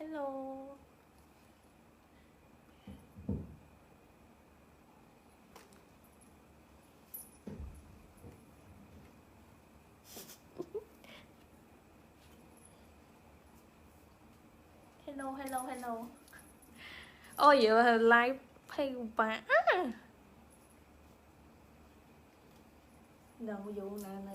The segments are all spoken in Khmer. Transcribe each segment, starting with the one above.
hello. Hello hello hello. Oh, vậy là live hay quá đầu vụ nè.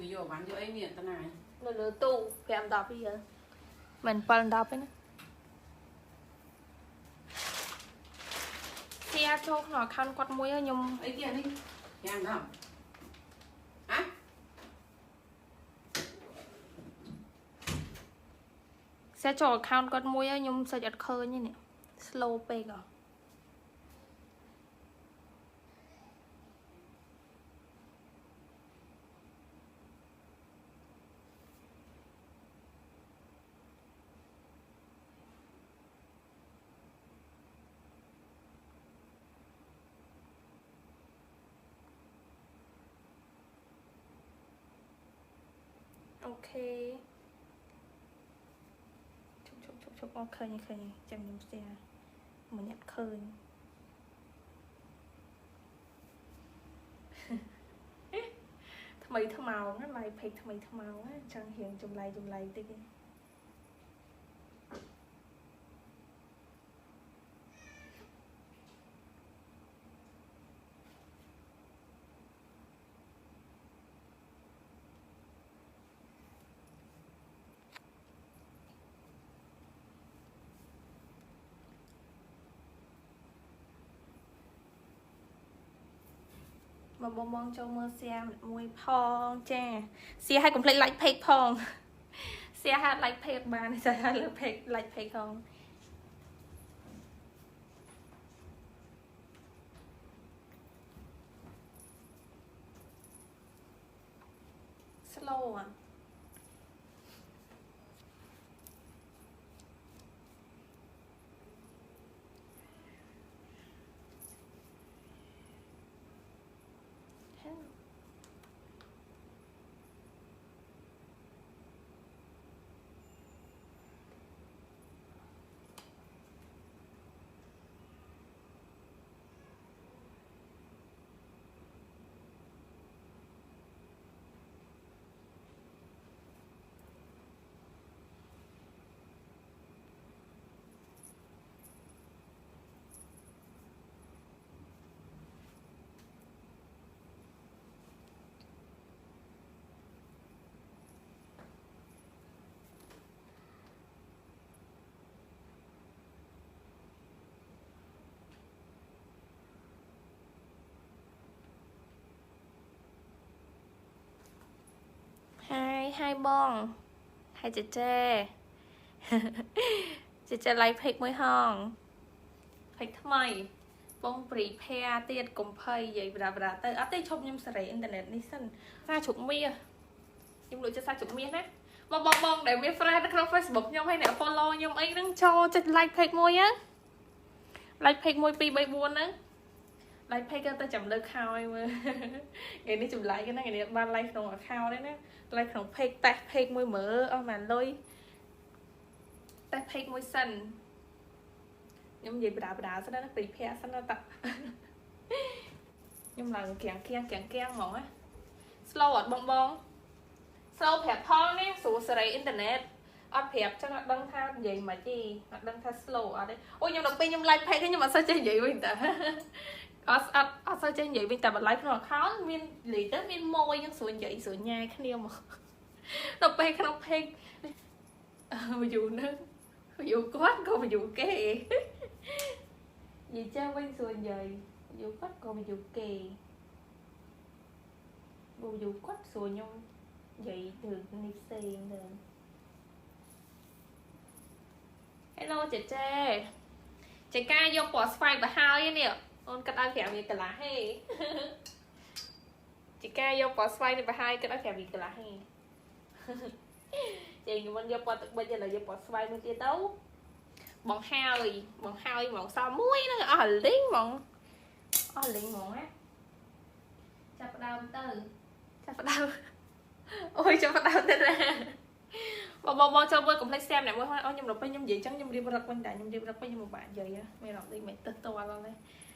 គេយកបានយកអីនេះតណាយនៅលើទូ5 10វាមិន7 10ទេណាជាចូលក្នុង account គាត់មួយខ្ញុំអីគេនេះយ៉ាងដល់ហ៎សេះចូល account គាត់មួយខ្ញុំសេចអត់ឃើញទេនេះ slow ពេកហ៎ ខេជប់ជប់ជប់ជប់អូឃើញឃើញចាំខ្ញុំស្ទះមួយអ្នកឃើញថ្មីថ្មោងណា live page ថ្មីថ្មោងណាចង់រៀងចម្លៃចម្លៃតិចទេ បងបងចូលមើល share មួយផងចា share ឲ្យ complete like page ផង share ឲ្យ like page បានតែឲ្យលើ page like page ផង slow อ่ะ Hello ហើយហើយបងហើយចេចេចេចេ like page មួយហង page ថ្មីបងព្រីភែទៀតកុំភ័យនិយាយបដាបដាទៅអត់ទេឈប់ខ្ញុំសេរីអ៊ីនធឺណិតនេះសិនសាជុកមាសខ្ញុំលក់ចិត្តសាជុកមាសណាមកបងបងដែលមាន friend នៅក្នុង Facebook ខ្ញុំហើយអ្នក follow ខ្ញុំអីហ្នឹងចូលចុច like page មួយហ្នឹង like page 1 2 3 4ហ្នឹង like page ក៏ទៅចាំលើខោឲ្យមើលថ្ងៃនេះចម្លែកណាថ្ងៃនេះបាន like ក្នុង account ទេណា like ក្នុង page តេស page មួយមើលអស់បានលុយតេស page មួយសិនខ្ញុំនិយាយបដាបដាសិនណាពីភ័ក្រសិនណាតាខ្ញុំឡើងគៀងគៀងគៀងគៀងហ្មងណា slow អត់បងបង slow ប្រាប់ផងនេះស្រួលសេរីអ៊ីនធឺណិតអត់ប្រាប់ចឹងអត់ដឹងថានិយាយមិនទេអត់ដឹងថា slow អត់ទេអូខ្ញុំដល់ពេលខ្ញុំ like page ខ្ញុំអត់សូវចេះនិយាយវិញតា អត់អត់អត់សូវចេះនិយាយវិញតែបន្លៃក្នុង account មានលេខទៅមានម៉ួយយើងស្រួលនិយាយស្រួលញ៉ែគ្នាមកដល់ពេលក្នុង page អឺយូរហ្នឹង view គាត់ក៏ view គេនិយាយចាស់វិញសួរនិយាយ view គាត់ក៏ view គេ view គាត់សួរខ្ញុំនិយាយទៅនេះផ្សេងទៅ Hello ចេចេចេកាយកពណ៌ស្វាយទៅហើយនេះអូនគិតឲ្យ5វាកន្លះហេ chị ca vô bỏ xoay đi bà hai cái đó kèm gì là hay chị người mình vô bỏ bây giờ là vô bỏ xoay bên kia đấu bọn hai bọn hai bọn sao muối nó ở lính bọn ở lính bọn á chặt đau từ chặt đau ôi cho bắt đau tên ra bọn bọn bọn cho bơi cùng thấy xem này mới hỏi ôi nhưng mà bây nhung gì chẳng nhung đi bật bên đại nhung đi bật bên một bạn vậy á mày làm đi mày tật to lên đây hơi trong step nông trung មក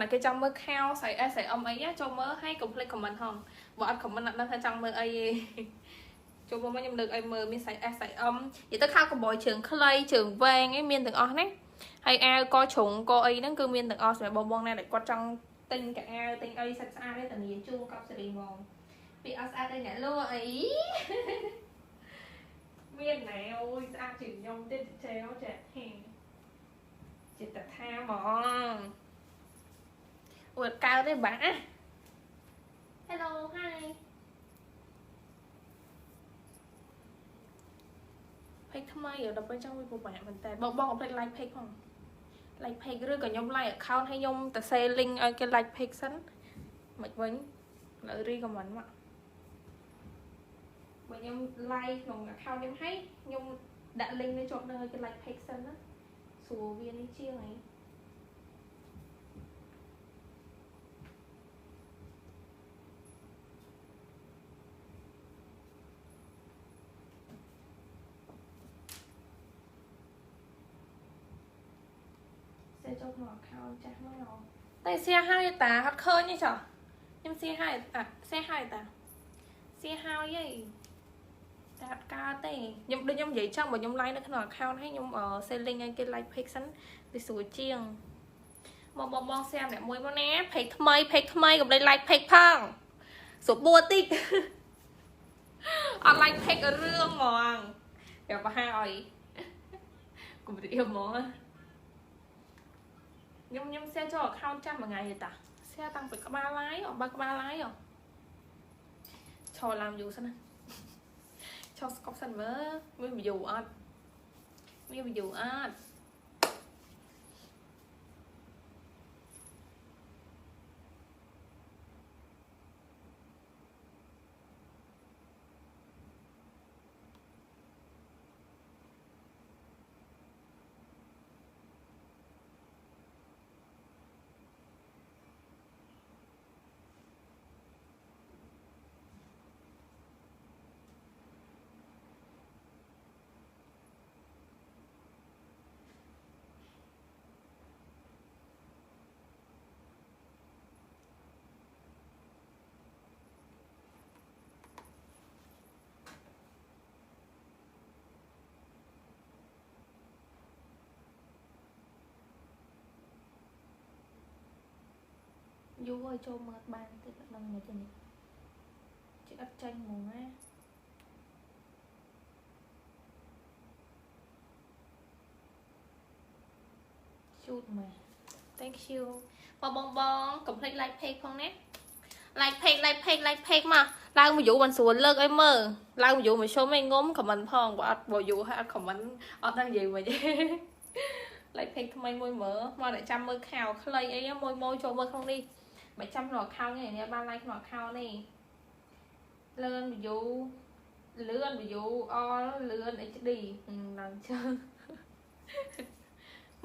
ណាគេចង់មើលខោស្អីអេស្អីអមអីចូលមើលហើយកុំភ្លេច comment ហងបើអត់ comment អត់ដឹងថាចង់មើលអីទេចូលមើលមកខ្ញុំលើកឲ្យមើលមានស្អីអេស្អីអមនិយាយទៅខោកបយជើងខ្លីជើងវែងអីមានទាំងអស់ណាហើយអាវកជ្រុងកអីហ្នឹងគឺមានទាំងអស់សម្រាប់បងបងណាដែលគាត់ចង់ទិញកៅអាវទិញអីសាច់ស្អាតទេតានាជួកប់សេរីហ្មង ពីអត់ស្អាតទេអ្នកលក់អីមានណែអូយស្អាតជាងខ្ញុំទៀតចែវចាហេចិត្តថាហ្មងអួតកើតទេបាទ Hello hi ផេកថ្មីដល់ពេលចង់វាពិបាកមែនតើបងបងកុំភ្លេច like page ផង like page ឬក៏ខ្ញុំ like account ឲ្យខ្ញុំទៅ share link ឲ្យគេ like page សិនមិនវិញលើ re comment មក បើខ្ញុំ like ក្នុង account ខ្ញុំឲ្យខ្ញុំដាក់ link នេះជាប់នឹងឲ្យគេ like page សិនណាស្រួលវានេះជាងអី sẽ cho nó account chắc mới rồi đây xe hai tà hot khơi như chở nhưng xe hai à xe hai tà xe hai vậy đạt ca tê nhưng đây nhưng vậy trong mà nhưng like nó cái account hay nhưng ở xe link anh cái like page sẵn thì sủi chiêng mà bong bong xem để môi mà nè page thay page thay cùng đây like page phăng số bùa tích on like page ở rương mòn kiểu bà hai cùng đi yêu món ខ្ញុំខ្ញុំ share ចូល account ចាស់មួយថ្ងៃទេតា share តាំងពីក្បាល live អត់បើក្បាល live ហ៎ឈរឡើងយូរសិនណា ឈរស្កប់សិនមើលមាន view អត់មាន view អត់ យូរហើយចូលមើលបានទៀតអត់ដឹងមិនទេនេះជិះអត់ចាញ់ហ្មងណាជូតមក thank you បងបងបងកុំភ្លេច like page ផងណា like page like page like page មកឡើងមកយូរមិនស្រួលលើកអីមើលឡើងមកយូរមកជុំអីងុំ comment ផងបើអត់បើយូរហើយអត់ comment អត់ដឹងនិយាយវិញទេ like page ថ្មីមួយមើលមកតែចាំមើលខោខ្លីអីមួយមួយចូលមើលក្នុងនេះ បើចាំក្នុង account នេះនេះបាន like ក្នុង account នេះលឿន view លឿន view all លឿន HD ដល់ចឹង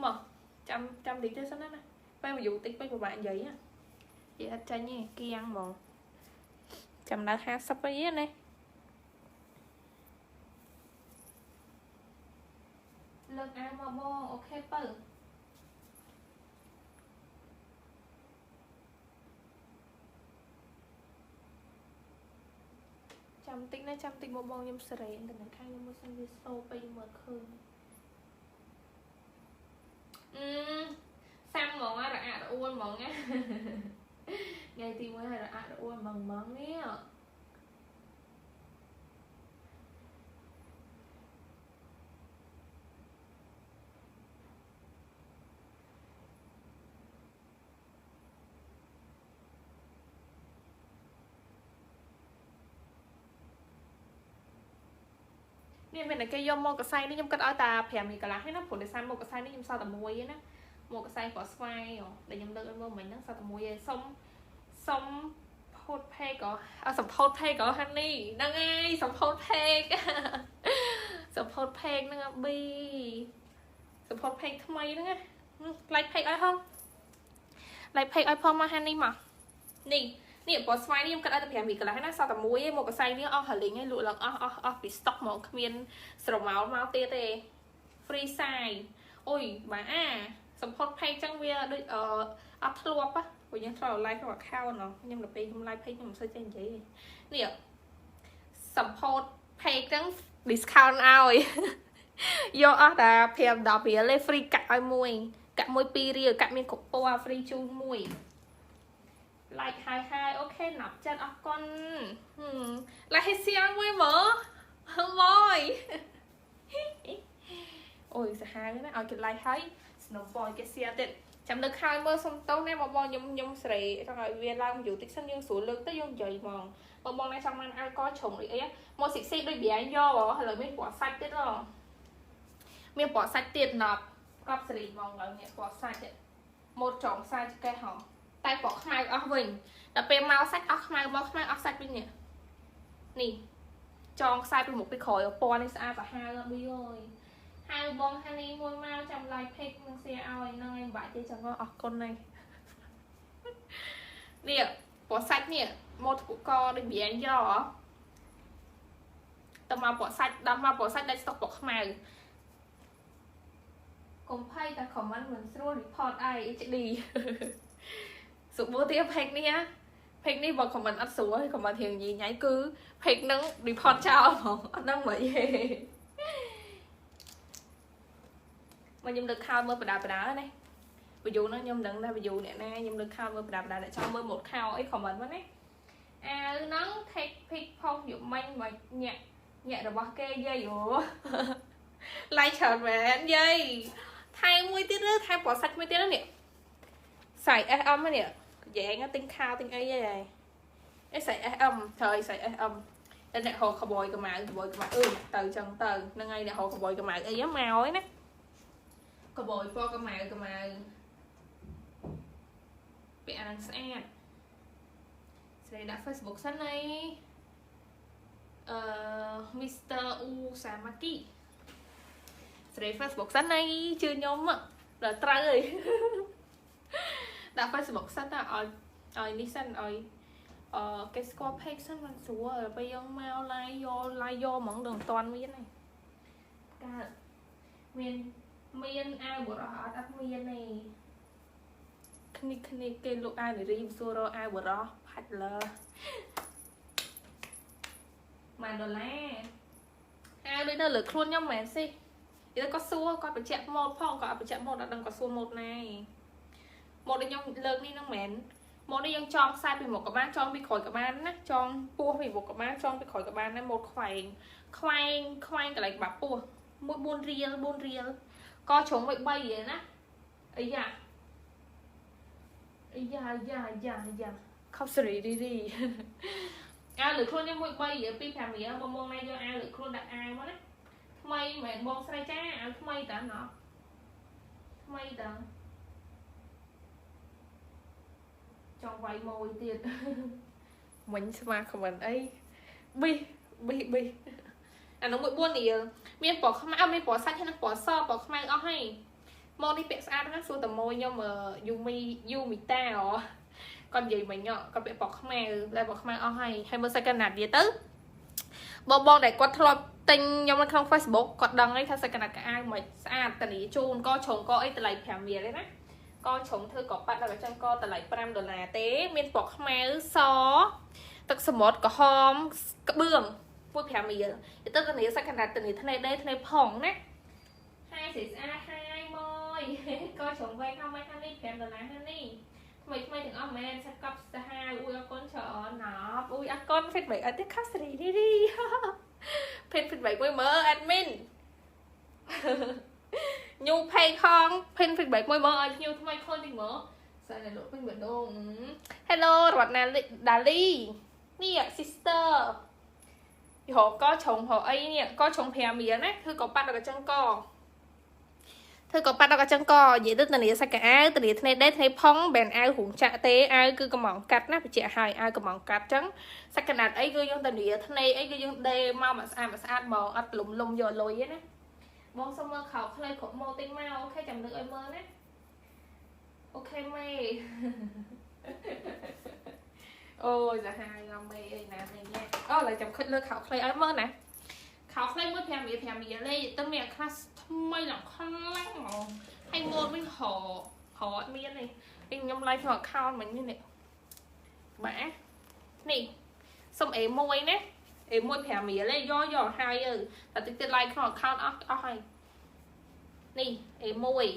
មកចាំចាំតិចទៅសិនណាពេល view តិចពេកពិបាកនិយាយនិយាយអត់ចាញ់ទេគៀងហ្មងចាំដល់50អីណាលើកអាវមកបងអូខេបើ ចាំតិចណាចាំតិចមកបងខ្ញុំសេរីតែនៅខាងខ្ញុំមើលសិនវាសូពេកមើលឃើញអឺសាំហ្មងរអាក់រអួលហ្មងថ្ងៃទី1ហើយរអាក់រអួលហ្មងហ្មងនេះ នេះមានតែគេយកមកកសែនេះខ្ញុំគិតឲ្យតា5មីកន្លះហ្នឹងណាព្រោះដោយសារមកកសែនេះខ្ញុំសល់តែមួយឯណាមកកសែពណ៌ស្វាយដែលខ្ញុំលើកឲ្យមើលមិញហ្នឹងសល់តែមួយឯងសុំសុំផូតផេកក៏អសំផូតផេកក៏ហាន់នេះហ្នឹងហើយសំផូតផេកសំផូតផេកហ្នឹងអាប៊ីសំផូតផេកថ្មីហ្នឹងណាឡាយផេកឲ្យហងឡាយផេកឲ្យផងមកហាន់នេះមកនេះ នេះពណ៌ស្វាយនេះខ្ញុំគិតឲ្យតែ5មីកន្លះណាសល់តែមួយឯងមកកសែនេះអស់ហលីងឯងលក់ឡើងអស់អស់អស់ពី stock ហ្មងគ្មានស្រមោលមកទៀតទេ free size អូយបាទអាសំផុត page ចឹងវាដូចអឺអត់ធ្លាប់ហ៎ព្រោះយើងត្រូវ live ក្នុង account ណោះខ្ញុំទៅពេលខ្ញុំ live page ខ្ញុំមិនសូវចេះនិយាយទេនេះសំផុត page ចឹង discount ឲ្យយកអស់តែ5 10រៀលទេ free កាក់ឲ្យមួយកាក់មួយ2រៀលកាក់មានគ្រប់ពណ៌ free ជូនមួយ like hi hi អូខេណាប់ចិត្តអរគុណ like ឲ្យសៀងមួយមើលម៉យអូយសាហាវណាឲ្យគេ like ហើយ snow boy គេ share ទៀតចាំលើកហើយមើលសុំតោណាបងបងខ្ញុំខ្ញុំស្រីចង់ឲ្យវាឡើង view តិចសិនយើងស្រួលលើកទៅយើងនិយាយហ្មងបងបងណាចង់បានអាយកជ្រុងអីអីមក ស៊ីស៊ីដូច brand យកហ៎ឥឡូវមានពណ៌សាច់ទៀតហ៎មានពណ៌សាច់ទៀតណាប់កប់សេរីហ្មងឡើយនេះពណ៌សាច់ទៀតម៉ូតចងសាច់កែហ៎តែពណ៌ខ្មៅអស់វិញដល់ពេលមកសាច់អស់ខ្មៅមកខ្មៅអស់សាច់វិញនេះនេះចងខ្សែពីមុខពីក្រោយពណ៌នេះស្អាតសាហាវប៊ីអើយហៅបងហានីមួយមកចាំ like page នឹង share ឲ្យហ្នឹងឯងបាក់ទេចឹងអរគុណហើយនេះពណ៌សាច់នេះម៉ូតកដូចរៀងយកហ៎តមកពណ៌សាច់ដល់មកពណ៌សាច់ដាច់ស្តុកពណ៌ខ្មៅកុំភ័យតែ comment មិនស្រួល report IHD សុបូទា page នេះណា page នេះបើ comment អត់ស្រួល comment រៀងញីញ៉ៃគឺ page ហ្នឹង report ចោលហ្មងអត់ដឹងមិនហេមកខ្ញុំលើកខោមើលបដាបដាណាវីដេអូហ្នឹងខ្ញុំដឹងថាវីដេអូអ្នកណាខ្ញុំលើកខោមើលបដាបដាអ្នកចង់មើលម៉ូតខោអី comment មកណាអាវហ្នឹង take pic ផងយកមិញមកញាក់ញាក់របស់គេយាយអូ like ច្រើនមែនយាយថែមមួយទៀតឬថែមពណ៌សាច់មួយទៀតនេះใส่ SM នេះ និយាយឯងទិញខាវទិញអីហ៎អេស្រី SM ត្រូវស្រី SM តែអ្នកហៅខបួយកម្ៅខបួយកម្ៅអឺទៅចឹងទៅហ្នឹងហើយអ្នកហៅខបួយកម្ៅអីមកហើយណាកបួយពណ៌កម្ៅកម្ៅពាក់អានឹងស្អាតស្រីដាក់ Facebook សិនហើយអឺ Mr. U Samaki ស្រី Facebook សិនហើយជឿខ្ញុំដល់ត្រូវហើយ ដាក់ Facebook សិនទៅឲ្យឲ្យនេះសិនឲ្យអឺគេស្គាល់ page សិនមិនស្រួលពេលយើងមក live យក live យកហ្មងដល់មិនតាន់មានទេកើតមានមានអាវបរោះអត់អត់មានទេគ្នាគ្នាគេលក់អាវនារីសួររកអាវបរោះផាច់លើម៉ានដុល្លារអាវដូចនៅលើខ្លួនខ្ញុំមិនមែនសិយល់គាត់សួរគាត់បញ្ជាក់ម៉ូតផងគាត់អត់បញ្ជាក់ម៉ូតអត់ដឹងគាត់សួរម៉ូតណា ម៉ូតដែលខ្ញុំលើកនេះហ្នឹងមិនមែនម៉ូតនេះយើងចងខ្សែពីមុខក៏បានចងពីក្រោយក៏បានណាចងពោះពីមុខក៏បានចងពីក្រោយក៏បានណាម៉ូតខ្វែងខ្វែងខ្វែងកន្លែងបាក់ពោះមួយ4រៀល4រៀលក៏ជ្រុងមួយ3រៀលណាអីយ៉ាអីយ៉ាយ៉ាយ៉ាយ៉ាខប់សេរីរីរីអាលើខ្លួនខ្ញុំមួយ3រៀលពី5រៀលបងមកណាយកអាលើខ្លួនដាក់អាមកណាថ្មីមិនមែនបងស្រីចាអាថ្មីតាណោះថ្មីតាច ង់វាយមួយទៀតមិញស្មាខមមិនអីប៊ីប៊ីប៊ីអានោះមួយ4រៀលមានពណ៌ខ្មៅមានពណ៌សាច់ហើយនិងពណ៌សពណ៌ខ្មៅអស់ហើយមកនេះពាក់ស្អាតណាស់សួរតមួយខ្ញុំយូមីយូមីតាហ៎គាត់និយាយមិញគាត់ពាក់ពណ៌ខ្មៅតែពណ៌ខ្មៅអស់ហើយហើយមើលសាច់កណាត់វាទៅបងបងដែលគាត់ធ្លាប់ទិញខ្ញុំនៅក្នុង Facebook គាត់ដឹងហើយថាសាច់កណាត់កៅអៅមិនស្អាតតានីជូនក៏ជ្រុងក៏អីតម្លៃ5រៀលទេណា ក៏ជ្រុងធ្វើក៏ប៉ាត់ដល់អញ្ចឹងក៏តម្លៃ5ដុល្លារទេ មានពណ៌ខ្មៅសទឹកសមុទ្រក្រហមក្បឿងពួយ5រៀលទៅតានីសាច់កណាត់តានីថ្នេដេថ្នេផងណាហើយស្អាតស្អាតហើយមួយក៏ជ្រុងវែងខាងមកខាងនេះ5ដុល្លារខាងនេះថ្មីថ្មីទាំងអស់មែនសាប់កប់សាហាវអ៊ុយអរគុណច្រើនណាប់អ៊ុយអរគុណ feedback អត់ទេខាស្រីរីរីពេន feedback មួយមើល admin ញូផេកខងពេន feedback មួយមើលឲ្យញូថ្មីខនតិចមើលស្អាតលោកពេញម្ដង Hello រតនាដាលីនេះ sister ហៅក៏ឆុងហៅអីនេះក៏ឆុង5រៀលណាគឺក៏ប៉ាត់ដល់កញ្ចឹងកធ្វើក៏ប៉ាត់ដល់កញ្ចឹងកនិយាយទៅធានាសាច់កៅអៅធានាធ្នេដេធ្នេផងបែនអាវរងចាក់ទេអាវគឺកំងកាត់ណាបញ្ជាក់ឲ្យអាវកំងកាត់ចឹងសាច់កណាត់អីគឺយើងធានាធ្នេអីគឺយើងដេមកមកស្អាតមកស្អាតមកអត់លំលំយកលុយទេណា បងសុំមើលខោខ្លីគ្រប់ម៉ូទិញមកអូខេចាំលើកឲ្យមើលណាអូខេមេអូយសាហាយងមេអីណានេះនេះអូឡើយចាំខិតលើកខោខ្លីឲ្យមើលណាខោខ្លីមួយ5រៀល5រៀលលេទៅមាន class ថ្មីឡើងខ្លាំងហ្មងហើយម៉ូតវិញហរហរអត់មានទេនេះខ្ញុំ live ក្នុង account មិញនេះនេះបានេះសុំ A1 ណា A1 5រៀលទេយកយកហើយទៅតែតិចទៀត live ក្នុង account អស់អស់ហើយនេះ A1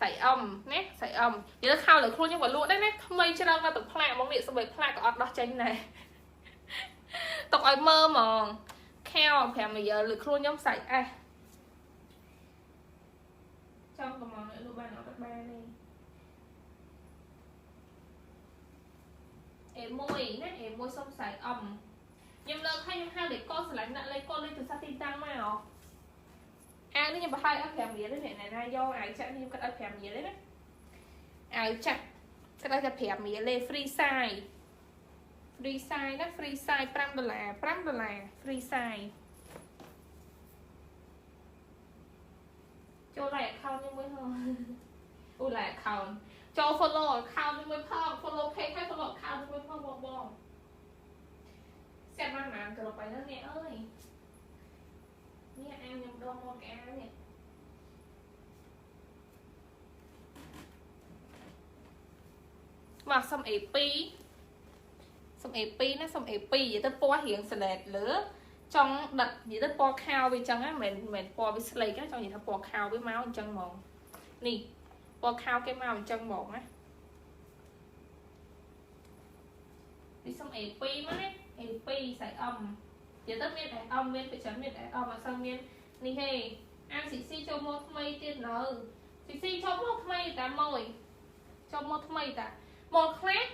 ស្អីអំណាស្អីអំនិយាយទៅខោលើខ្លួនខ្ញុំក៏លក់ដែរណាថ្មីច្រើនមកទឹកផ្លាកហ្មងនេះស្បែកផ្លាកក៏អត់ដោះចេញដែរຕົកឲ្យមើលហ្មងខោ5រៀលលើខ្លួនខ្ញុំសាច់អេះចង់កំងឲ្យលក់បានអត់បានទេ A1 ណា A1 សុំខ្សែអំ ខ្ញុំលើកឲ្យខ្ញុំហៅលេខកូដស្រឡាញ់ដាក់លេខកូដលេខទូរស័ព្ទទីតាំងមកអាវនេះខ្ញុំបង្ហើយអត់5រៀលទេអ្នកណាយកអាវចាក់នេះខ្ញុំគិតឲ្យ5រៀលទេណាអាវចាក់គិតឲ្យតែ5រៀលទេ free size free size ណា free size 5ដុល្លារ5ដុល្លារ free size ចូល like account ខ្ញុំមួយហ៎អូ like account ចូល follow account ខ្ញុំមួយផង follow page ហើយ follow account ខ្ញុំមួយផងបងបង xem mang màn cực lọc nữa nè ơi. Nè em nhập đồ một cái áo nè Mà xong ế pi. Xong ế pi nó xong ế pi vậy tới po hiện sờ lẹt lửa. Trong đặt vậy tới po khao với chân á Mình mình po với sợi cái trong vậy là po khao với máu chân mòn. Nè po khao cái máu chân mòn á. Đi xong ế pi mất á N2 សាច់អមទៀតទៅមានតែអមមានបច្ចាំមានតែអមអត់សូវមាននេះទេអានស៊ីស៊ីចូលមកថ្មីទៀតនៅស៊ីស៊ីចូលមកថ្មីតែមួយចូលមកថ្មីតែមកខ្លះ